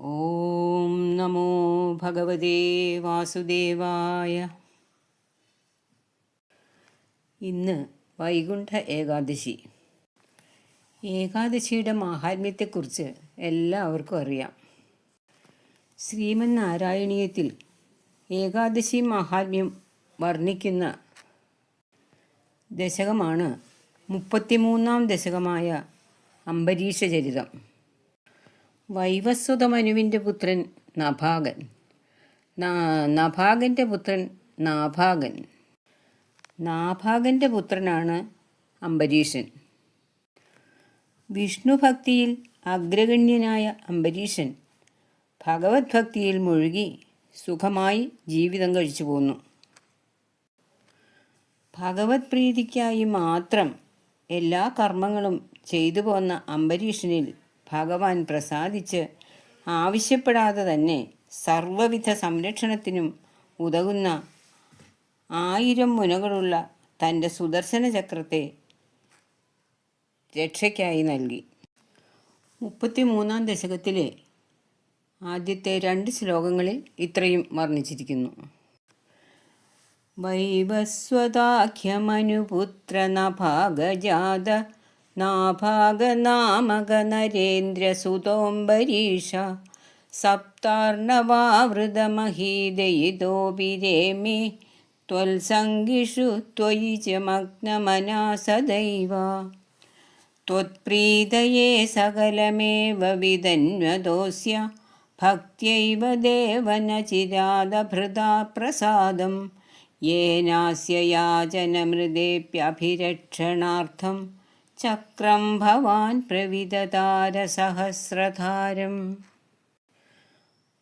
ഓം നമോ ഭഗവതേ വാസുദേവായ. ഇന്ന് വൈകുണ്ഠ ഏകാദശി. ഏകാദശിയുടെ മാഹാത്മ്യത്തെക്കുറിച്ച് എല്ലാവർക്കും അറിയാം. ശ്രീമൻ നാരായണീയത്തിൽ ഏകാദശി മാഹാത്മ്യം വർണിക്കുന്ന ദശകമാണ് മുപ്പത്തിമൂന്നാം ദശകമായ അംബരീഷ ചരിതം വൈവസ്വതമനുവിന്റെ പുത്രൻ നഭാഗൻ. നഭാഗന്റെ പുത്രൻ നാഭാഗൻ. നാഭാഗന്റെ പുത്രനാണ് അംബരീഷൻ വിഷ്ണുഭക്തിയിൽ അഗ്രഗണ്യനായ അംബരീഷൻ ഭഗവത് ഭക്തിയിൽ മുഴുകി സുഖമായി ജീവിതം കഴിച്ചു പോന്നു. ഭഗവത് പ്രീതിക്കായി മാത്രം എല്ലാ കർമ്മങ്ങളും ചെയ്തു പോന്ന അംബരീഷനിൽ ഭഗവാൻ പ്രസാദിച്ച് ആവശ്യപ്പെടാതെ തന്നെ സർവവിധ സംരക്ഷണത്തിനും ഉതകുന്ന ആയിരം മുനകളുള്ള തന്റെ സുദർശന ചക്രത്തെ രക്ഷയ്ക്കായി നൽകി. മുപ്പത്തിമൂന്നാം ദശകത്തിലെ ആദ്യത്തെ രണ്ട് ശ്ലോകങ്ങളിൽ ഇത്രയും വർണിച്ചിരിക്കുന്നു. വൈവസ്വതാഖ്യമനുപുത്ര നഭാഗജാത നാഭാഗനാമകനരേന്ദ്രസുതോംബരീഷ സപ്താർണവാവൃതമഹീദയിതോപി രേമേ त्वल्सङ्गिषु त्वयि च मग्नमना सदैव त्वत्प्रीतये सकलमेव विदन्वदोऽस्य भक्त्यैव देवनचिरादभृदा प्रसादं येनास्य याचनमृदेप्यभिरक्षणार्थं ചക്രം ഭവാൻ പ്രവിതതാരസഹസ്രധാരം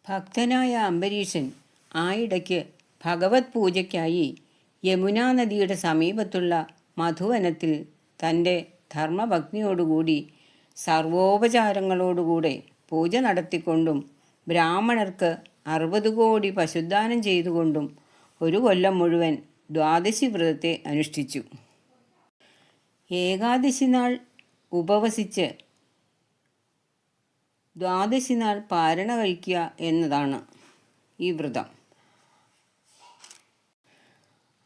ഭക്തനായ അംബരീഷൻ ആയിടയ്ക്ക് ഭഗവത് പൂജയ്ക്കായി യമുനാ നദിയുടെ സമീപത്തുള്ള മധുവനത്തിൽ തന്റെ ധർമ്മഭഗ്നിയോടുകൂടി സർവോപചാരങ്ങളോടുകൂടെ പൂജ നടത്തിക്കൊണ്ടും ബ്രാഹ്മണർക്ക് അറുപത് കോടി പശുദാനം ചെയ്തുകൊണ്ടും ഒരു കൊല്ലം മുഴുവൻ ദ്വാദശി വ്രതത്തെ അനുഷ്ഠിച്ചു. ഏകാദശി നാൾ ഉപവസിച്ച് ദ്വാദശി നാൾ പാരണ കഴിക്കുക എന്നതാണ് ഈ വ്രതം.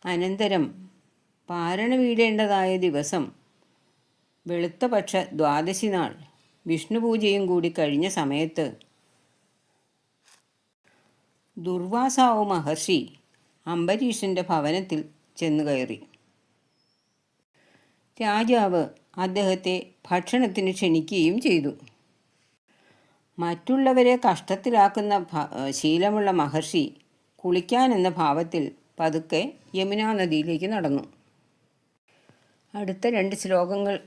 അനന്തരം പാരണ വീടേണ്ടതായ ദിവസം വെളുത്തപക്ഷ ദ്വാദശി നാൾ വിഷ്ണുപൂജയും കൂടി കഴിഞ്ഞ സമയത്ത് ദുർവാസാവ് മഹർഷി അംബരീഷന്റെ ഭവനത്തിൽ ചെന്നു കയറി. രാജാവ് അദ്ദേഹത്തെ ഭക്ഷണത്തിന് ക്ഷണിക്കുകയും ചെയ്തു. മറ്റുള്ളവരെ കഷ്ടത്തിലാക്കുന്ന ശീലമുള്ള മഹർഷി കുളിക്കാനെന്ന ഭാവത്തിൽ പതുക്കെ യമുനാ നദിയിലേക്ക് നടന്നു. അടുത്ത രണ്ട് ശ്ലോകങ്ങൾ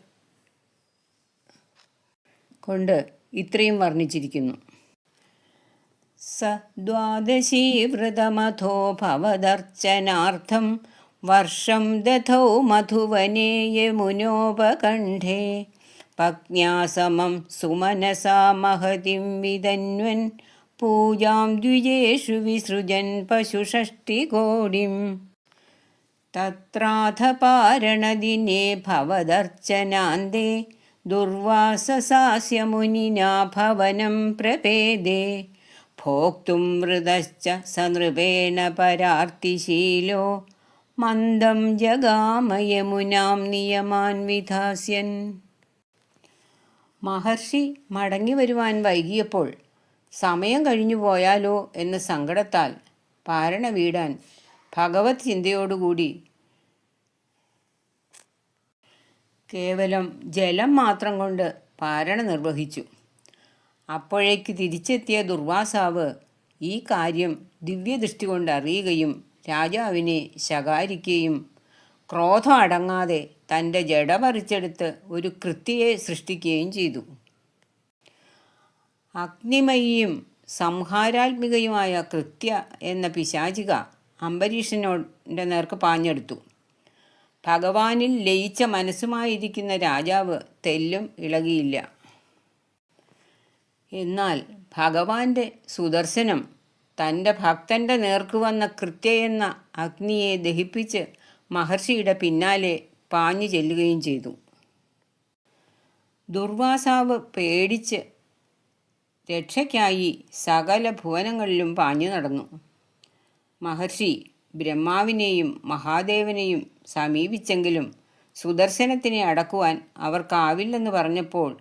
കൊണ്ട് ഇത്രയും വർണിച്ചിരിക്കുന്നു. സ ദ്വാദശീ വർഷം ദധൗ മധുവനെ യമുനോപകണ്ഠേ പജ്ഞാസമം സുമനസാ മഹതിം വിതന്വൻ പൂജാം ദ്വിജേഷു വിസൃജൻ പശുഷഷ്ടികോടിം. തത്രാധപാരണദിനെ ഭവദർച്ചനാന്തേ. ദുർവാസസാസ്യമുനിനാ ഭവനം പ്രപേദേ. ഭോക്തും മൃതശ്ച സനൃപേണ പരാർത്തിശീലോ. മന്ദം ജഗാമയമുനാം നിയമാൻ വിധാസ്യൻ. മഹർഷി മടങ്ങി വരുവാൻ വൈകിയപ്പോൾ സമയം കഴിഞ്ഞു പോയാലോ എന്ന സങ്കടത്താൽ പാരണ വീടാൻ ഭഗവത് ചിന്തയോടുകൂടി കേവലം ജലം മാത്രം കൊണ്ട് പാരണ നിർവഹിച്ചു. അപ്പോഴേക്ക് തിരിച്ചെത്തിയ ദുർവാസാവ് ഈ കാര്യം ദിവ്യദൃഷ്ടി കൊണ്ട് അറിയുകയും രാജാവിനെ ശകാരിക്കുകയും ക്രോധം അടങ്ങാതെ തന്റെ ജട പറിച്ചെടുത്ത് ഒരു കൃത്യയെ സൃഷ്ടിക്കുകയും ചെയ്തു. അഗ്നിമയിയും സംഹാരാത്മികയുമായ കൃത്യ എന്ന പിശാചിക അംബരീഷനോടെ നേർക്ക് പാഞ്ഞെടുത്തു. ഭഗവാനിൽ ലയിച്ച മനസ്സുമായിരിക്കുന്ന രാജാവ് തെല്ലും ഇളകിയില്ല. എന്നാൽ ഭഗവാന്റെ സുദർശനം തന്റെ ഭക്തന്റെ നേർക്കുവന്ന കൃത്യയെന്ന അഗ്നിയെ ദഹിപ്പിച്ച് മഹർഷിയുടെ പിന്നാലെ പാഞ്ഞു ചെല്ലുകയും ചെയ്തു. ദുർവാസാവ് പേടിച്ച് രക്ഷയ്ക്കായി സകല ഭുവനങ്ങളിലും പാഞ്ഞു നടന്നു. മഹർഷി ബ്രഹ്മാവിനെയും മഹാദേവനെയും സമീപിച്ചെങ്കിലും സുദർശനത്തിനെ അടക്കുവാൻ അവർക്കാവില്ലെന്ന് പറഞ്ഞപ്പോൾ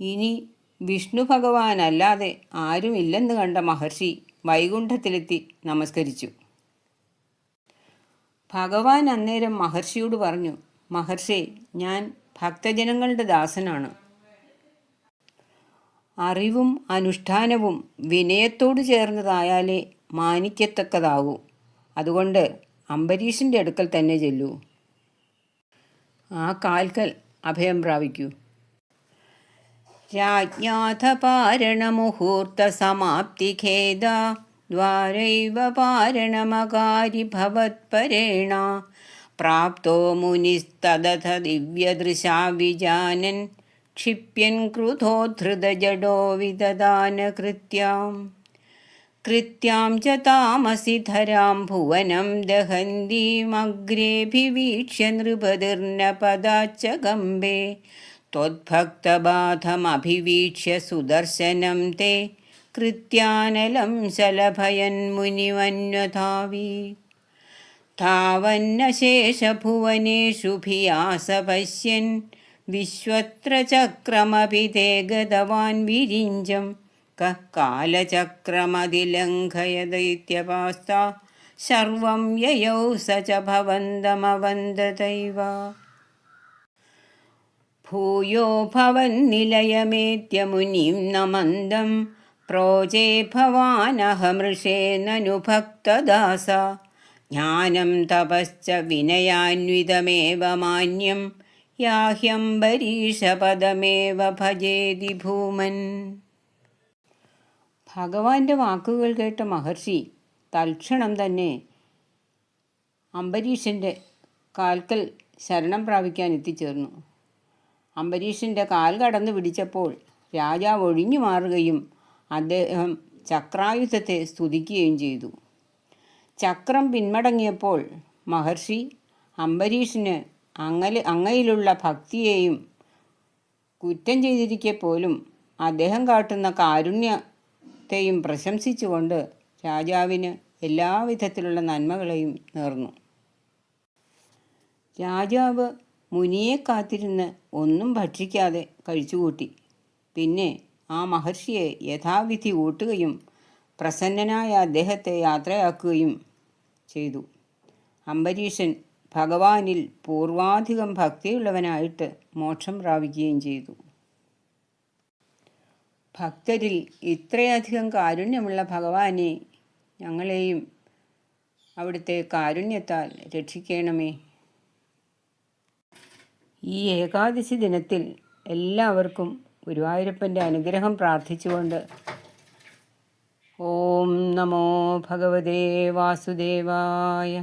ഇനി വിഷ്ണു ഭഗവാനല്ലാതെ ആരുമില്ലെന്ന് കണ്ട മഹർഷി വൈകുണ്ഠത്തിലെത്തി നമസ്കരിച്ചു. ഭഗവാൻ അന്നേരം മഹർഷിയോട് പറഞ്ഞു മഹർഷി ഞാൻ ഭക്തജനങ്ങളുടെ ദാസനാണ്. അറിവും അനുഷ്ഠാനവും വിനയത്തോട് ചേർന്നതായാലേ മാനിക്കത്തക്കതാകൂ. അതുകൊണ്ട് അംബരീഷിന്റെ അടുക്കൽ തന്നെ ചെല്ലൂ. ആ കാൽക്കൽ അഭയം പ്രാപിക്കൂ. राज्ञाथपारणमुहूर्तसमाप्तिखेद द्वारैव पारणमकारिभवत्परेण प्राप्तो मुनिस्तदथ दिव्यदृशा विजानन् क्षिप्यन् क्रुधोद्धृतजडो विददानकृत्याम् कृत्यां च तामसि धरां भुवनं दहन्तीमग्रेऽभिवीक्ष्य नृपतिर्न पदाच्च गम्बे त्वद्भक्तबाधमभिवीक्ष्य सुदर्शनं ते कृत्यानलं शलभयन्मुनिमन्वधावी तावन्नशेषभुवनेषु भियास पश्यन् विश्वत्र चक्रमपि ते गतवान् विरिञ्जम् कः कालचक्रमधिलङ्घय दैत्यपास्ता सर्वं ययौ स च भवन्तमवन्दतैव ഭൂയോ ഭവൻ ഭവന്നിലയമേത്യമുനിം നമന്ദം പ്രോജേ ഭവാനഹമൃഷേനനുഭക്തദാസ ജ്ഞാനം തപശ്ച വിനയാന്വിതമേവ മാന്യം യാഹ്യം പരീഷപദമേവ ഭജേതി ഭൂമൻ ഭഗവാന്റെ വാക്കുകൾ കേട്ട മഹർഷി തൽക്ഷണം തന്നെ അംബരീഷന്റെ കാൽക്കൽ ശരണം പ്രാപിക്കാൻ എത്തിച്ചേർന്നു. അംബരീഷിന്റെ കാൽ കടന്നു പിടിച്ചപ്പോൾ രാജാവ് ഒഴിഞ്ഞു മാറുകയും അദ്ദേഹം ചക്രായുധത്തെ സ്തുതിക്കുകയും ചെയ്തു. ചക്രം പിന്മടങ്ങിയപ്പോൾ മഹർഷി അംബരീഷിന് അങ്ങൽ അങ്ങയിലുള്ള ഭക്തിയെയും കുറ്റം ചെയ്തിരിക്കെ പോലും അദ്ദേഹം കാട്ടുന്ന കാരുണ്യത്തെയും പ്രശംസിച്ചുകൊണ്ട് രാജാവിന് എല്ലാവിധത്തിലുള്ള നന്മകളെയും നേർന്നു. രാജാവ് മുനിയെ കാത്തിരുന്ന് ഒന്നും ഭക്ഷിക്കാതെ കഴിച്ചുകൂട്ടി. പിന്നെ ആ മഹർഷിയെ യഥാവിധി ഊട്ടുകയും പ്രസന്നനായ അദ്ദേഹത്തെ യാത്രയാക്കുകയും ചെയ്തു. അംബരീഷൻ ഭഗവാനിൽ പൂർവാധികം ഭക്തിയുള്ളവനായിട്ട് മോക്ഷം പ്രാപിക്കുകയും ചെയ്തു. ഭക്തരിൽ ഇത്രയധികം കാരുണ്യമുള്ള ഭഗവാനെ ഞങ്ങളെയും അവിടുത്തെ കാരുണ്യത്താൽ രക്ഷിക്കണമേ. ഈ ഏകാദശി ദിനത്തിൽ എല്ലാവർക്കും ഗുരുവായൂരപ്പന്റെ അനുഗ്രഹം പ്രാർത്ഥിച്ചുകൊണ്ട് ഓം നമോ ഭഗവതേ വാസുദേവായ